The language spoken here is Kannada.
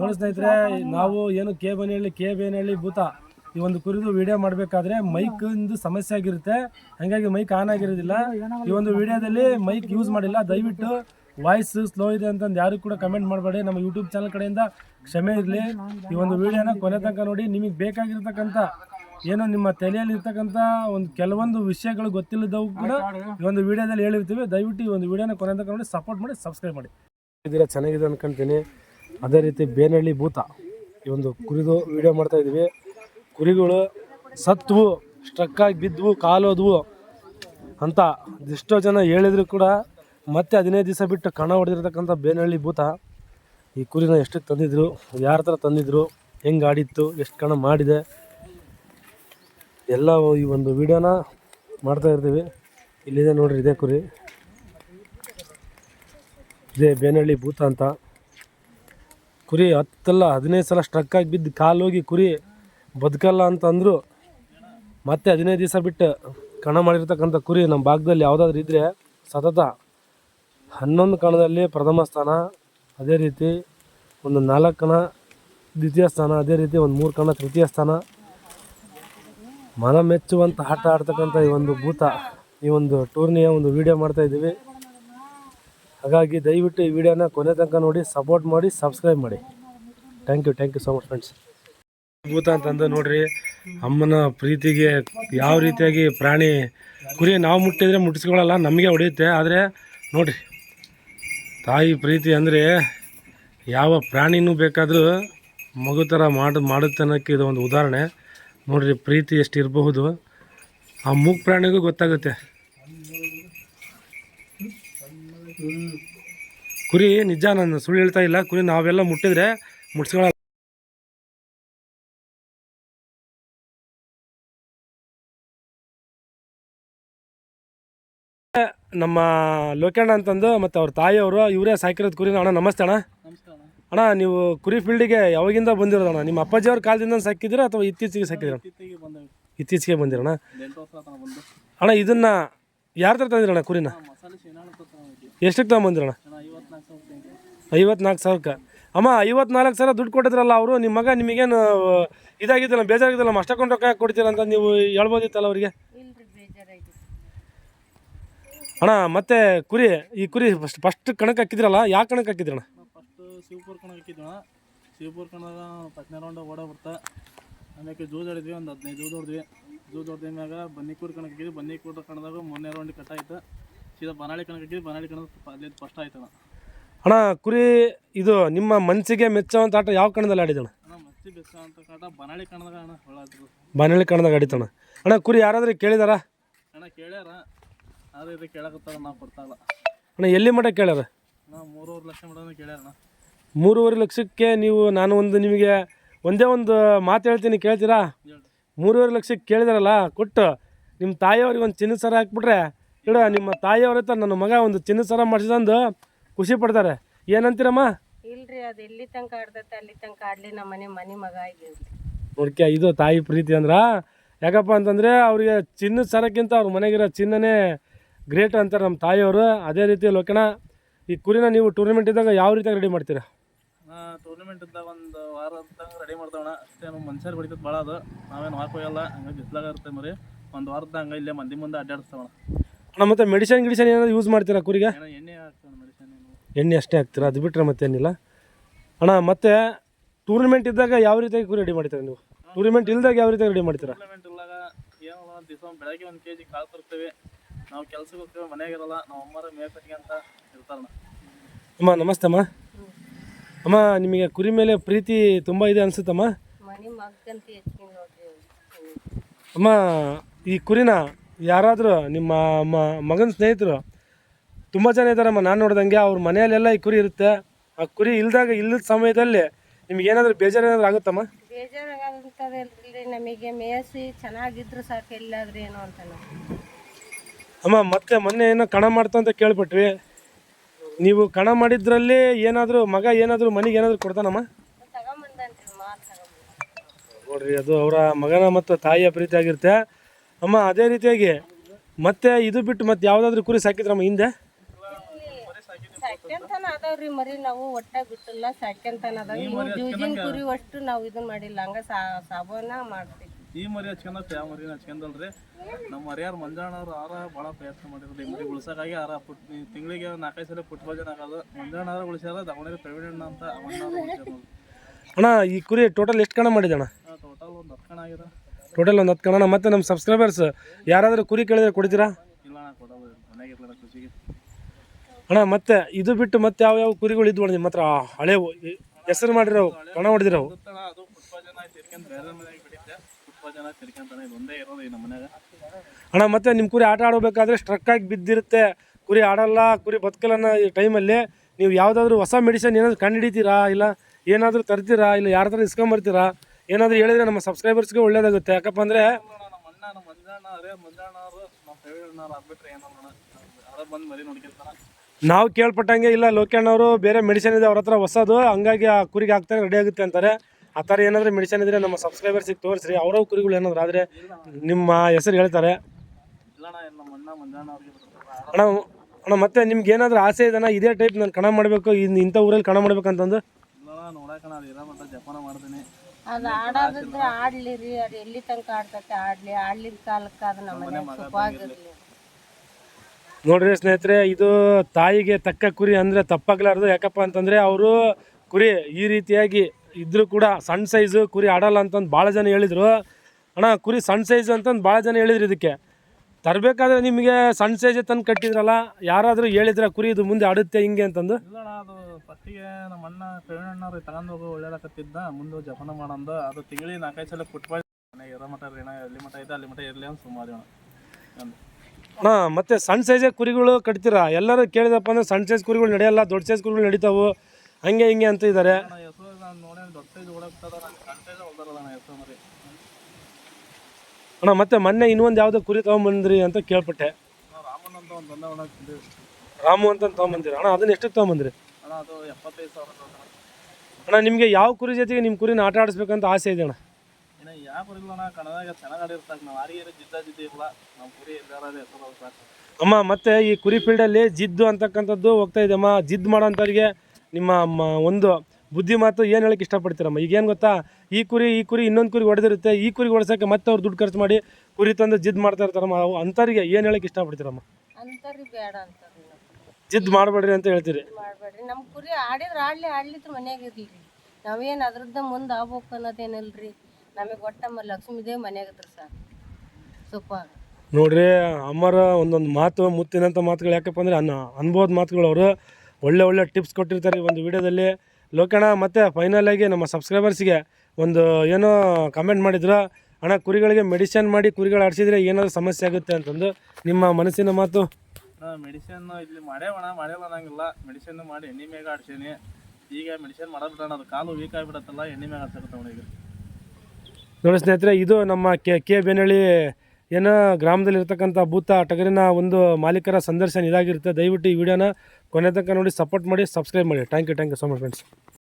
ನೋಡಿ ಸ್ನೇಹಿತರೆ ನಾವು ಏನು ಕೆ ಕೇಬ್ ಕೆ ಹೇಳಿ ಭೂತ ಈ ಒಂದು ಕುರಿದು ವಿಡಿಯೋ ಮಾಡಬೇಕಾದ್ರೆ ಮೈಕ್ ಇಂದು ಸಮಸ್ಯೆ ಆಗಿರುತ್ತೆ. ಹಾಗಾಗಿ ಮೈಕ್ ಆನ್ ಆಗಿರೋದಿಲ್ಲ. ಈ ಒಂದು ವಿಡಿಯೋದಲ್ಲಿ ಮೈಕ್ ಯೂಸ್ ಮಾಡಿಲ್ಲ. ದಯವಿಟ್ಟು ವಾಯ್ಸ್ ಸ್ಲೋ ಇದೆ ಅಂತಂದು ಯಾರು ಕೂಡ ಕಮೆಂಟ್ ಮಾಡಬೇಡಿ. ನಮ್ಮ ಯೂಟ್ಯೂಬ್ ಚಾನಲ್ ಕಡೆಯಿಂದ ಕ್ಷಮೆ ಇರಲಿ. ಈ ಒಂದು ವಿಡಿಯೋನ ಕೊನೆ ತನಕ ನೋಡಿ. ನಿಮಗೆ ಬೇಕಾಗಿರ್ತಕ್ಕಂಥ ಏನೋ ನಿಮ್ಮ ತಲೆಯಲ್ಲಿ ಇರ್ತಕ್ಕಂಥ ಒಂದು ಕೆಲವೊಂದು ವಿಷಯಗಳು ಗೊತ್ತಿಲ್ಲದವು ಕೂಡ ಈ ಒಂದು ವಿಡಿಯೋದಲ್ಲಿ ಹೇಳಿರ್ತೀವಿ. ದಯವಿಟ್ಟು ಈ ಒಂದು ವಿಡಿಯೋನ ಕೊನೆ ತನಕ ನೋಡಿ. ಸಪೋರ್ಟ್ ಮಾಡಿ ಸಬ್ಸ್ಕ್ರೈಬ್ ಮಾಡಿ. ಇದ್ದೀರಾ ಚೆನ್ನಾಗಿದೆ ಅನ್ಕೊಂತೀನಿ. ಅದೇ ರೀತಿ ಬೇನಹಳ್ಳಿ ಭೂತ ಈ ಒಂದು ಕುರಿದು ವಿಡಿಯೋ ಮಾಡ್ತಾ ಇದ್ದೀವಿ. ಕುರಿಗಳು ಸತ್ವು ಸ್ಟ್ರಕ್ಕಾಗಿ ಬಿದ್ವು ಕಾಲೋದ್ವು ಅಂತ ಎಷ್ಟೋ ಜನ ಹೇಳಿದ್ರು ಕೂಡ ಮತ್ತೆ ಹದಿನೈದು ದಿವಸ ಬಿಟ್ಟು ಕಣ ಹೊಡೆದಿರ್ತಕ್ಕಂಥ ಬೇನಹಳ್ಳಿ ಭೂತ ಈ ಕುರಿನ ಎಷ್ಟಕ್ಕೆ ತಂದಿದ್ರು, ಯಾರ ಥರ ತಂದಿದ್ರು, ಹೆಂಗೆ ಆಡಿತ್ತು, ಎಷ್ಟು ಕಣ ಮಾಡಿದೆ, ಎಲ್ಲ ಈ ಒಂದು ವಿಡಿಯೋನ ಮಾಡ್ತಾ ಇರ್ತೀವಿ. ಇಲ್ಲಿದೆ ನೋಡ್ರಿ ಇದೇ ಕುರಿ. ಇದೇ ಬೇನಳ್ಳಿ ಭೂತ ಅಂತ. ಕುರಿ ಹತ್ತಲ್ಲ, ಹದಿನೈದು ಸಲ ಸ್ಟ್ರಕ್ ಆಗಿ ಬಿದ್ದು ಕಾಲು ಹೋಗಿ ಕುರಿ ಬದುಕಲ್ಲ ಅಂತಂದರು ಮತ್ತೆ ಹದಿನೈದು ದಿವಸ ಬಿಟ್ಟು ಕಣ ಮಾಡಿರ್ತಕ್ಕಂಥ ಕುರಿ ನಮ್ಮ ಭಾಗದಲ್ಲಿ ಯಾವುದಾದ್ರೂ ಇದ್ದರೆ ಸತತ ಹನ್ನೊಂದು ಕಣದಲ್ಲಿ ಪ್ರಥಮ ಸ್ಥಾನ, ಅದೇ ರೀತಿ ಒಂದು ನಾಲ್ಕು ಕಣ, ದ್ವಿತೀಯ ಸ್ಥಾನ, ಅದೇ ರೀತಿ ಒಂದು ಮೂರು ಕಣ, ತೃತೀಯ ಸ್ಥಾನ. ಮನ ಮೆಚ್ಚುವಂಥ ಆಟ ಆಡ್ತಕ್ಕಂಥ ಈ ಒಂದು ಭೂತ, ಈ ಒಂದು ಟೂರ್ನಿಯ ಒಂದು ವಿಡಿಯೋ ಮಾಡ್ತಾ ಇದ್ದೀವಿ. ಹಾಗಾಗಿ ದಯವಿಟ್ಟು ಈ ವಿಡಿಯೋನ ಕೊನೆ ತನಕ ನೋಡಿ ಸಪೋರ್ಟ್ ಮಾಡಿ ಸಬ್ಸ್ಕ್ರೈಬ್ ಮಾಡಿ. Thank you thank you so much friends ಭೂತ ಅಂತಂದು ನೋಡ್ರಿ, ಅಮ್ಮನ ಪ್ರೀತಿಗೆ ಯಾವ ರೀತಿಯಾಗಿ ಪ್ರಾಣಿ ಕುರಿ ನಾವು ಮುಟ್ಟಿದ್ರೆ ಮುಟ್ಟಿಸ್ಕೊಳ್ಳಲ್ಲ, ನಮಗೆ ಹೊಡೆಯುತ್ತೆ. ಆದರೆ ನೋಡಿರಿ, ತಾಯಿ ಪ್ರೀತಿ ಅಂದರೆ ಯಾವ ಪ್ರಾಣಿನೂ ಬೇಕಾದರೂ ಮಗು ಥರ ಮಾಡಿ ಮಾಡುತ್ತೆ ಇದು ಒಂದು ಉದಾಹರಣೆ. ನೋಡಿರಿ, ಪ್ರೀತಿ ಎಷ್ಟು ಇರಬಹುದು. ಆ ಮೂಗ್ ಪ್ರಾಣಿಗೂ ಗೊತ್ತಾಗುತ್ತೆ. ಕುರಿ ನಿಜ ನಾನು ಸುಳ್ಳು ಹೇಳ್ತಾ ಇಲ್ಲ. ಕುರಿ ನಾವೆಲ್ಲ ಮುಟ್ಟಿದ್ರೆ ಮುಟ್ಸ್ಕೊಳ್ಳಲ್ಲ ನಮ್ಮ ಲೋಕಣ್ಣ ಅಂತಂದು ಮತ್ತು ಅವ್ರ ತಾಯಿಯವರು ಇವರೇ ಸಾಕಿರೋದು ಕುರಿನ ಅಣ್ಣ ನಮಸ್ತೆ ಅಣ್ಣ. ಅಣ್ಣ ನೀವು ಕುರಿ ಫೀಲ್ಡಿಗೆ ಯಾವಾಗಿಂದ ಬಂದಿರೋದಣ್ಣ ನಿಮ್ಮ ಅಪ್ಪಾಜಿಯವ್ರ ಕಾಲದಿಂದ ಸಾಕಿದ್ದೀರಾ ಅಥವಾ ಇತ್ತೀಚೆಗೆ ಸಾಕಿದ್ದೀರಾ? ಇತ್ತೀಚೆಗೆ ಬಂದಿರೋಣ. ಅಣ್ಣ ಇದನ್ನ ಯಾರ ತರ ತಂದಿರಣ್ಣ ಕುರಿನ? ಎಷ್ಟಕ್ಕೆ ತೊಗೊಂಬಂದ್ರಣ ಐವತ್ನಾಲ್ಕು ಸಾವಿರಕ್ಕೆ. ಅಮ್ಮ, ಐವತ್ನಾಲ್ಕು ಸಾವಿರ ದುಡ್ಡು ಕೊಟ್ಟಿದ್ರಲ್ಲ ಅವರು, ನಿಮ್ಮ ಮಗ ನಿಮಗೇನು ಇದಾಗಿದ್ದಲ್ಲ, ಬೇಜಾರಾಗಿದ್ದಲ್ಲ ಅಷ್ಟಕ್ಕೊಂದು ರೊಕ್ಕ ಕೊಡ್ತೀರ ಅಂತ ನೀವು ಹೇಳ್ಬೋದಿತ್ತಲ್ಲ ಅವರಿಗೆ? ಅಣ್ಣ, ಮತ್ತೆ ಕುರಿ, ಈ ಕುರಿ ಫಸ್ಟ್ ಫಸ್ಟ್ ಕಣಕ್ಕೆ ಹಾಕಿದ್ರಲ್ಲ, ಯಾಕೆ ಕಣಕ್ಕೆ ಹಾಕಿದ್ರಣ್ಣ? ಫಸ್ಟ್ ಶಿವಪುರ ಕಣ ಹಾಕಿದ್ವಿ ಅಣ್ಣ ಶಿವಪುರ ಕಣದ ಪಟ್ನೆ ರೌಂಡ್ ಬರ್ತ ಆಮೇಲೆ ಜೂಜ್ ಆಡಿದ್ವಿ ಒಂದು ಹದಿನೈದು ಜೂಜ್ ಹೊಡೆದ್ವಿ ಜೂಜ್ ಹೊಡೆದ ಮ್ಯಾಗ ಬನ್ನಿಕೂರು ಕಣಕ್ಕೆ ಹಾಕಿದ್ವಿ. ಬನ್ನಿಕೂರು ಕಣದಾಗ ಮೊನ್ನೆ ರೌಂಡ್ ಕಟ್ ಆಯ್ತು ಸೀದಾ ಬನಾಳಿ ಕಣಕ್ಕೆ ಬನಾಳಿ ಕಣದ ಅಲ್ಲಿ ಫಸ್ಟ್ ಆಯ್ತು ಅಣ್ಣ ಕುರಿ ಇದು ನಿಮ್ಮ ಮನಸ್ಸಿಗೆ ಮೆಚ್ಚುವಂಥ ಆಟ ಯಾವ ಕಣದಲ್ಲಿ ಆಡಿದಣ್ಣ ಅಣ್ಣ ಮಸ್ತಿ ಬೆಸ್ಸ ಅಂತ ಕಾಟ ಬನಾಳಿ ಕಣದಾಗ ಅಣ್ಣ ಹೊಳಾದ್ರು ಬಾನಹಳ್ಳಿ ಕಣದಾಗ ಆಡಿತಣ್ಣ ಅಣ್ಣ ಕುರಿ ಯಾರಾದ್ರೂ ಕೇಳಿದಾರ? ಅಣ್ಣ ಕೇಳ್ಯಾರ. ಆದ್ರೆ ಇದು ಕೇಳಕತ್ತಾರ ನಾವು ಕೊಡ್ತಾಯಿಲ್ಲ ಅಣ್ಣ ಎಲ್ಲಿ ಮಟ್ಟ ಕೇಳ್ಯಾರ? ಅಣ್ಣ ಮೂರುವರೆ ಲಕ್ಷ ಮಾಡೋಣ ಕೇಳ್ಯಾರ ಅಣ್ಣ. ಮೂರುವರೆ ಲಕ್ಷಕ್ಕೆ ನೀವು ನಾನು ಒಂದು ನಿಮಗೆ ಒಂದೇ ಒಂದು ಮಾತು ಹೇಳ್ತೀನಿ ಕೇಳ್ತೀರಾ? ಹೇಳ್ರಿ. ಮೂರುವರೆ ಲಕ್ಷಕ್ಕೆ ಕೇಳಿದಾರಲ್ಲ ಕೊಟ್ಟು ನಿಮ್ಮ ತಾಯಿಯವ್ರಿಗೆ ಒಂದು ಚಿನ್ನ ಸರ ಹಾಕ್ಬಿಟ್ರೆ ಇಡ ನಿಮ್ಮ ತಾಯಿಯವ್ರ ಹತ್ರ ನನ್ನ ಮಗ ಒಂದು ಚಿನ್ನ ಸರ ಮಾಡಿಸಿದಂದು ಖುಷಿ ಪಡ್ತಾರೆ. ಏನಂತೀರಮ್ಮ? ಇಲ್ರಿ ಅದು ಎಲ್ಲಿ ತನಕ ಆಡ್ದತ್ತ ಅಲ್ಲಿ ತನಕ ಆಡ್ಲಿ ನಮ್ಮ ಮನೆ ಮನೆ ಮಗ ಆಗಿ ನೋಡ್ಕೆ ಇದು ತಾಯಿ ಪ್ರೀತಿ ಅಂದ್ರೆ. ಯಾಕಪ್ಪ ಅಂತಂದರೆ ಅವ್ರಿಗೆ ಚಿನ್ನದ ಸರಕ್ಕಿಂತ ಅವ್ರ ಮನೆಗಿರೋ ಚಿನ್ನನೇ ಗ್ರೇಟ್ ಅಂತಾರೆ ನಮ್ಮ ತಾಯಿಯವರು. ಅದೇ ರೀತಿ ಲೋಕಣ ಈ ಕುರಿನ ನೀವು ಟೂರ್ನಮೆಂಟ್ ಇದ್ದಾಗ ಯಾವ ರೀತಿ ರೆಡಿ ಮಾಡ್ತೀರಾ? ಟೂರ್ನಮೆಂಟ್ ಇದ್ದಾಗ ಒಂದು ವಾರ ಇದ್ದಾಗ ರೆಡಿ ಮಾಡ್ತಾವಣ ಅಷ್ಟೇನು ಮನುಷ್ಯರು ಹೊಡಿತದ ಭಾಳ ಅದು. ನಾವೇನು ಹಾಕೋಯಲ್ಲ ಹಂಗೆ ಬಿಸ್ಲಾಗ ಇರ್ತೇವೆ ಮರಿ. ಒಂದು ವಾರದ ಹಂಗೆ ಇಲ್ಲೇ ಮಂದಿ ಮುಂದೆ ಅಡ್ಡಾಡಿಸ್ತಾವಣ ಅಣ್ಣ ಮತ್ತು ಮೆಡಿಸಿನ್ ಗಿಡಿಸನ್ ಏನಾದ್ರು ಯೂಸ್ ಮಾಡ್ತೀರಾ ಕುರಿಗೆ? ಏನೋ ಎಣ್ಣೆ ಹಾಕ್ತಾವ ಮೆಡಿಸಿನ್ ಎಣ್ಣೆ ಅಷ್ಟೇ ಹಾಕ್ತೀರಾ? ಅದು ಬಿಟ್ಟರೆ ಮತ್ತೇನಿಲ್ಲ? ಅಣ್ಣ ಮತ್ತೆ ಟೂರ್ನಮೆಂಟ್ ಇದ್ದಾಗ ಯಾವ ರೀತಿಯಾಗಿ ಕುರಿ ರೆಡಿ ಮಾಡ್ತೀರಾ ನೀವು? ಟೂರ್ನಮೆಂಟ್ ಇಲ್ದಾಗ ಯಾವ ರೀತಿಯಾಗಿ ರೆಡಿ ಮಾಡ್ತೀರಾ? ಬೆಳಗ್ಗೆ ಒಂದು ಕೆ ಜಿ ಕಾಳು ತರ್ತೇವೆ ನಾವು ಕೆಲ್ಸಕ್ಕೆ ಮನೆಗೆ ಮನೆಯಾಗಿರಲ್ಲ ನಾವು ಅಮ್ಮರ ಮೇಕಟ್ಟಿಗೆ ಅಂತ ಇರ್ತಾರಣ್ಣ. ಅಮ್ಮ ನಮಸ್ತೆ ಅಮ್ಮ. ಅಮ್ಮ ನಿಮಗೆ ಕುರಿ ಮೇಲೆ ಪ್ರೀತಿ ತುಂಬ ಇದೆ ಅನ್ಸುತ್ತಮ್ಮ? ಅಮ್ಮ ಈ ಕುರಿನ ಯಾರಾದರೂ ನಿಮ್ಮ ಮ ಮಗನ ಸ್ನೇಹಿತರು ತುಂಬ ಜನ ಇದ್ದಾರಮ್ಮ ನಾನು ನೋಡ್ದಂಗೆ ಅವ್ರ ಮನೆಯಲ್ಲೆಲ್ಲ ಈ ಕುರಿ ಇರುತ್ತೆ. ಆ ಕುರಿ ಇಲ್ದಾಗ ಇಲ್ಲದ ಸಮಯದಲ್ಲಿ ನಿಮ್ಗೆ ಏನಾದರೂ ಬೇಜಾರು ಏನಾದರೂ ಆಗುತ್ತಮ್ಮ? ಬೇಜಾರಾಗಂತದಲ್ರಿ ನಮಗೆ ಮೇಯಿಸಿ ಚೆನ್ನಾಗಿದ್ರು ಸಾಕು ಏನು ಅಂತ ಅಮ್ಮ ಮತ್ತೆ ಮೊನ್ನೆ ಏನೋ ಕಣ ಮಾಡ್ತಾ ಅಂತ ಕೇಳ್ಬಿಟ್ವಿ ನೀವು ಕಣ ಮಾಡಿದ್ರಲ್ಲಿ ಏನಾದರೂ ಮಗ ಏನಾದರೂ ಮನೆಗೆ ಏನಾದರೂ ಕೊಡ್ತಾನಮ್ಮ? ನೋಡ್ರಿ ಅದು ಅವರ ಮಗನ ಮತ್ತು ತಾಯಿಯ ಪ್ರೀತಿ ಆಗಿರುತ್ತೆ. ಅಮ್ಮ ಅದೇ ರೀತಿಯಾಗಿ ಮತ್ತೆ ಇದು ಬಿಟ್ಟು ಮತ್ತೆ ಯಾವುದಾದ್ರೂ ಕುರಿ ಸಾಕಿದ್ರಮ್ಮ ಹಿಂದೆ? ಸಾಕ್ಯಂತನ ಅದಾವ್ರಿ ಮರಿ ನಾವು ಒಟ್ಟ ಬಿಟ್ಟಿಲ್ಲ ಸಾಕ್ಯಂತನ ಅದಾವ. ಇವು ಜೂಜಿನ ಕುರಿ ಅಷ್ಟು ನಾವು ಇದನ್ನ ಮಾಡಿಲ್ಲ ಹಂಗ ಸಾ ಸಾಬೂನ ಮಾಡ್ತೀವಿ. ಈ ಮರಿ ಹಚ್ಕೊಂಡ ಯಾವ ಮರಿನ ಹಚ್ಕೊಂಡಲ್ರಿ ನಮ್ಮ ಮರಿಯಾರು ಮಂಜಾಣವ್ರು ಆರ ಭಾಳ ಪ್ರಯತ್ನ ಮಾಡಿದ್ರು ಈ ಮರಿ ಉಳ್ಸಕ್ಕಾಗಿ ಆರ ಪುಟ್ ತಿಂಗಳಿಗೆ ನಾಲ್ಕೈದು ಸಲ ಪುಟ್ ಭೋಜನ ಆಗೋದು. ಮಂಜಾಣವ್ರ ಉಳಿಸ್ಯಾರ ದಾವಣಗೆರೆ ಪ್ರವೀಣ್ ಅಂತ ಅಣ್ಣ ಈ ಕುರಿ ಟೋಟಲ್ ಎಷ್ಟು ಕಣ ಮಾಡಿದೆ ಅಣ್ಣ? ಟೋಟಲ್ ಒಂದು ಹತ್ತು ಕಣ ಆಗಿದೆ. ಟೋಟಲ್ ಒಂದು ಹತ್ತು ಕಣ ಅಣ್ಣ ಮತ್ತೆ ನಮ್ಮ ಸಬ್ಸ್ಕ್ರೈಬರ್ಸ್ ಯಾರಾದರೂ ಕುರಿ ಕೇಳಿದ್ರೆ ಕೊಡ್ತೀರಾ? ಅಣ್ಣ, ಮತ್ತೆ ಇದು ಬಿಟ್ಟು ಮತ್ತೆ ಯಾವ ಯಾವ ಕುರಿಗಳು ಇದ್ವು ನಿಮ್ಮ ಹತ್ರ? ಹಳೆವು ಹೆಸರು ಮಾಡಿರೋ ಕಣ ಈ ಅಣ್ಣ, ಮತ್ತೆ ನಿಮ್ಮ ಕುರಿ ಆಟ ಆಡಬೇಕಾದ್ರೆ ಸ್ಟ್ರಕ್ ಆಗಿ ಬಿದ್ದಿರುತ್ತೆ. ಕುರಿ ಆಡಲ್ಲ, ಕುರಿ ಬದುಕಲ್ಲ ಈ ಟೈಮಲ್ಲಿ. ನೀವು ಯಾವುದಾದ್ರೂ ಹೊಸ ಮೆಡಿಸಿನ್ ಏನಾದರೂ ಕಂಡು ಹಿಡಿತೀರಾ ಇಲ್ಲ ಏನಾದರೂ ತರ್ತೀರಾ? ಇಲ್ಲ ಯಾರ ಹತ್ರ ಇಸ್ಕೊಂಬರ್ತೀರಾ? ಏನಾದರೂ ಹೇಳಿದ್ರೆ ನಮ್ಮ ಸಬ್ಸ್ಕ್ರೈಬರ್ಸ್ಗೆ ಒಳ್ಳೇದಾಗುತ್ತೆ. ಯಾಕಪ್ಪ ಅಂದರೆ ನಾವು ಕೇಳ್ಪಟ್ಟಂಗೆ ಇಲ್ಲ ಲೋಕಣ್ಣವರು ಬೇರೆ ಮೆಡಿಸಿನ್ ಇದೆ ಅವ್ರ ಹತ್ರ ಹೊಸದು, ಹಂಗಾಗಿ ಆ ಕುರಿಗೆ ಹಾಕ್ತಾರೆ ರೆಡಿ ಆಗುತ್ತೆ ಅಂತಾರೆ. ಆ ಥರ ಏನಾದರೂ ಮೆಡಿಸಿನ್ ಇದ್ರೆ ನಮ್ಮ ಸಬ್ಸ್ಕ್ರೈಬರ್ಸಿಗೆ ತೋರಿಸ್ರಿ. ಅವರ ಕುರಿಗಳು ಏನಾದ್ರು ಆದರೆ ನಿಮ್ಮ ಹೆಸರು ಹೇಳ್ತಾರೆ. ಅಣ್ಣ ಅಣ್ಣ, ಮತ್ತೆ ನಿಮ್ಗೆ ಏನಾದರೂ ಆಸೆ ಇದೆನಾ ಇದೇ ಟೈಪ್ ನಾನು ಕಣ ಮಾಡಬೇಕು ಇಂಥ ಊರಲ್ಲಿ ಕಣ ಮಾಡ್ಬೇಕಂತಂದು ಅದು ಆಡೋದಿದ್ರೆ ಆಡ್ಲಿ ರೀ ಅದು ಎಲ್ಲಿ ತನಕ ಆಡ್ತೈತೆ ಆಡ್ಲಿ ಆಡ್ಲಿನ ಕಾಲಕ್ಕೆ ಅದು ನಮ್ಮ ಮನೆ ಸುಖವಾಗಿರ್ಲಿ. ನೋಡ್ರಿ ಸ್ನೇಹಿತರೆ ಇದು ತಾಯಿಗೆ ತಕ್ಕ ಕುರಿ ಅಂದರೆ ತಪ್ಪಾಗ್ಲಾರ್ದು. ಯಾಕಪ್ಪ ಅಂತಂದರೆ ಅವರು ಕುರಿ ಈ ರೀತಿಯಾಗಿ ಇದ್ರೂ ಕೂಡ ಸಣ್ಣ ಸೈಜು ಕುರಿ ಆಡಲ್ಲ ಅಂತಂದು ಭಾಳ ಜನ ಹೇಳಿದರು. ಅಣ್ಣ ಕುರಿ ಸಣ್ಣ ಸೈಜು ಅಂತಂದು ಭಾಳ ಜನ ಹೇಳಿದ್ರು ಇದಕ್ಕೆ. ತರಬೇಕಾದ್ರೆ ನಿಮಗೆ ಸಣ್ಣ ಸೈಜ್ ತಂದು ಕಟ್ಟಿದ್ರಲ್ಲ ಯಾರಾದರೂ ಹೇಳಿದ್ರೆ ಕುರಿ ಇದು ಮುಂದೆ ಆಡುತ್ತೆ ಹಿಂಗೆ ಅಂತಂದು? ಇಲ್ಲಣ್ಣ ಅದು ಫಸ್ಟಿಗೆ ನಮ್ಮ ಅಣ್ಣ ಪ್ರವೀಣ್ ಅಣ್ಣವ್ರು ತಗೊಂಡು ಹೋಗೋ ಒಳ್ಳೇದಕತ್ತಿದ್ದ ಮುಂದೆ ಜಪನ ಮಾಡಂದು. ಅದು ತಿಂಗಳಿ ನಾಲ್ಕೈದು ಸಲ ಮನೆಗೆ ಇರೋ ಮಟ್ಟ ರೀ ಎಲ್ಲಿ ಮಠ ಐತೆ ಅಲ್ಲಿ ಮಠ ಇರಲಿ ಅಂತ ಸುಮಾರು ಅಣ್ಣ ಅಣ್ಣ ಮತ್ತೆ ಸಣ್ಣ ಸೈಜೇ ಕುರಿಗಳು ಕಟ್ತೀರಾ? ಎಲ್ಲರೂ ಕೇಳಿದಪ್ಪ ಅಂದ್ರೆ ಸಣ್ಣ ಸೈಜ್ ಕುರಿಗಳು ನಡೆಯಲ್ಲ ದೊಡ್ಡ ಸೈಜ್ ಕುರಿಗಳು ನಡೀತಾವು. ಹಂಗೆ ಹಿಂಗೆ ಅಂತ ಇದ್ದಾರೆ. ನಾನು ದೊಡ್ಡ ಸೈಜ್ ಓಡಾಕ್ತದ ನಾನು ಸಣ್ಣ ಸೈಜ್ ಹೊಲ್ದಾರಲ್ಲ ಅಣ್ಣ ಹೆಸರು ಮರಿ ಅಣ್ಣ ಮತ್ತೆ ಮೊನ್ನೆ ಇನ್ನೊಂದು ಯಾವುದೋ ಕುರಿ ತೊಗೊಂಬಂದ್ರಿ ಅಂತ ಕೇಳ್ಪಟ್ಟೆ. ರಾಮು ಅಂತ ತೊಗೊಂಬಂದಿರಿ. ಅಣ್ಣ ಅದನ್ನ ಎಷ್ಟಕ್ಕೆ ತೊಗೊಂಬಂದ್ರಿ? ಅಣ್ಣ ನಿಮಗೆ ಯಾವ ಕುರಿ ಜೊತೆಗೆ ನಿಮ್ಮ ಕುರಿನ ಆಟ ಆಡಿಸ್ಬೇಕಂತ ಆಸೆ ಇದೆ ಅಣ್ಣ? ಅಮ್ಮ ಮತ್ತೆ ಈ ಕುರಿ ಫೀಲ್ಡಲ್ಲಿ ಜಿದ್ದು ಅಂತಕ್ಕಂಥದ್ದು ಹೋಗ್ತಾ ಇದೆ ಅಮ್ಮ. ಜಿದ್ದು ಮಾಡೋಂಥವ್ರಿಗೆ ನಿಮ್ಮ ಒಂದು ಬುದ್ಧಿ ಮಾತು ಏನು ಹೇಳಕ್ಕೆ ಇಷ್ಟಪಡ್ತೀರಮ್ಮ? ಈಗ ಏನು ಗೊತ್ತಾ? ಈ ಕುರಿ ಈ ಕುರಿ ಇನ್ನೊಂದು ಕುರಿ ಹೊಡೆದಿರುತ್ತೆ ಈ ಕುರಿ ಹೊಡ್ಸೋಕ್ಕೆ ಮತ್ತೆ ಅವ್ರು ದುಡ್ಡು ಖರ್ಚು ಮಾಡಿ ಕುರಿ ತಂದು ಜಿದ್ದು ಮಾಡ್ತಾ ಇರ್ತಾರಮ್ಮ. ಅವು ಅಂಥವ್ರಿಗೆ ಏನು ಹೇಳಕ್ಕೆ ಇಷ್ಟಪಡ್ತೀರಮ್ಮ? ಅಂತಾರ್ರಿ ಬೇಡ ಅಂತಾರ್ರಿ ನಾವು ಜಿದ್ದು ಮಾಡಬೇಡ್ರಿ ಅಂತ ಹೇಳ್ತೀರಿ. ಮಾಡ್ಬೇಡ್ರಿ. ನಮ್ಮ ಕುರಿ ಆಡಿದ್ರೆ ಆಡ್ಲಿ ಆಡ್ಲಿತ್ರ ಮನ್ಯಾಗ ಇರ್ಲಿ ನಾವೇನು ಅದ್ರದ್ದು ಮುಂದೆ ಆಗ್ಬೇಕು ಅನ್ನೋದೇನಿಲ್ರಿ. ನಮಗೆ ಒಟ್ಟಮ್ಮ ಲಕ್ಷ್ಮೀದೇವಿ ಮನ್ಯಾಗ ಇದ್ರು ಸರ್ ಸುಖವಾಗಿ ನೋಡ್ರಿ ಅಮ್ಮರ ಒಂದೊಂದು ಮಾತು ಮುತ್ತಿನಂಥ ಮಾತುಗಳು ಯಾಕಪ್ಪ ಅಂದರೆ ಅನ್ನ ಅನ್ಬೋದ ಮಾತುಗಳು ಅವರು ಒಳ್ಳೆ ಒಳ್ಳೆ ಟಿಪ್ಸ್ ಕೊಟ್ಟಿರ್ತಾರೆ ಈ ಒಂದು ವಿಡಿಯೋದಲ್ಲಿ. ಲೋಕಣ ಮತ್ತು ಫೈನಲಾಗಿ ಆಗಿ ನಮ್ಮ ಸಬ್ಸ್ಕ್ರೈಬರ್ಸ್ಗೆ ಒಂದು ಏನೋ ಕಮೆಂಟ್ ಮಾಡಿದ್ರು ಅಣ್ಣ ಕುರಿಗಳಿಗೆ ಮೆಡಿಸಿನ್ ಮಾಡಿ ಕುರಿಗಳು ಆಡಿಸಿದ್ರೆ ಏನಾದರೂ ಸಮಸ್ಯೆ ಆಗುತ್ತೆ? ಅಂತಂದು ನಿಮ್ಮ ಮನಸ್ಸಿನ ಮಾತು. ಮೆಡಿಸಿನ್ ಇಲ್ಲಿ ಮಾಡೇ ಅಣ್ಣ ಮಾಡೇ ಅನ್ನಂಗಿಲ್ಲ. ಮೆಡಿಸಿನ್ ಮಾಡಿ ಎಣ್ಣೆ ಮೇಗ ಆಡ್ಸೀನಿ. ಈಗ ಮೆಡಿಸಿನ್ ಮಾಡೋದ್ಬಿಟ್ಟಣ ಅದು ಕಾಲು ವೀಕ್ ಆಗಿಬಿಡತ್ತಲ್ಲ ಎಣ್ಣೆ ಮೇಗ ಆಡ್ಸಕತ್ತವಣ ಈಗ. ನೋಡಿ ಸ್ನೇಹಿತರೆ ಇದು ನಮ್ಮ ಕೆ ಕೆ ಬೇನಳ್ಳಿ ಏನೋ ಗ್ರಾಮದಲ್ಲಿರ್ತಕ್ಕಂಥ ಭೂತ ಟಗರಿನ ಒಂದು ಮಾಲೀಕರ ಸಂದರ್ಶನ ಇದಾಗಿರುತ್ತೆ. ದಯವಿಟ್ಟು ಈ ವಿಡಿಯೋನ ಕೊನೆ ತನಕ ನೋಡಿ ಸಪೋರ್ಟ್ ಮಾಡಿ ಸಬ್ಸ್ಕ್ರೈಬ್ ಮಾಡಿ. Thank you thank you so much friends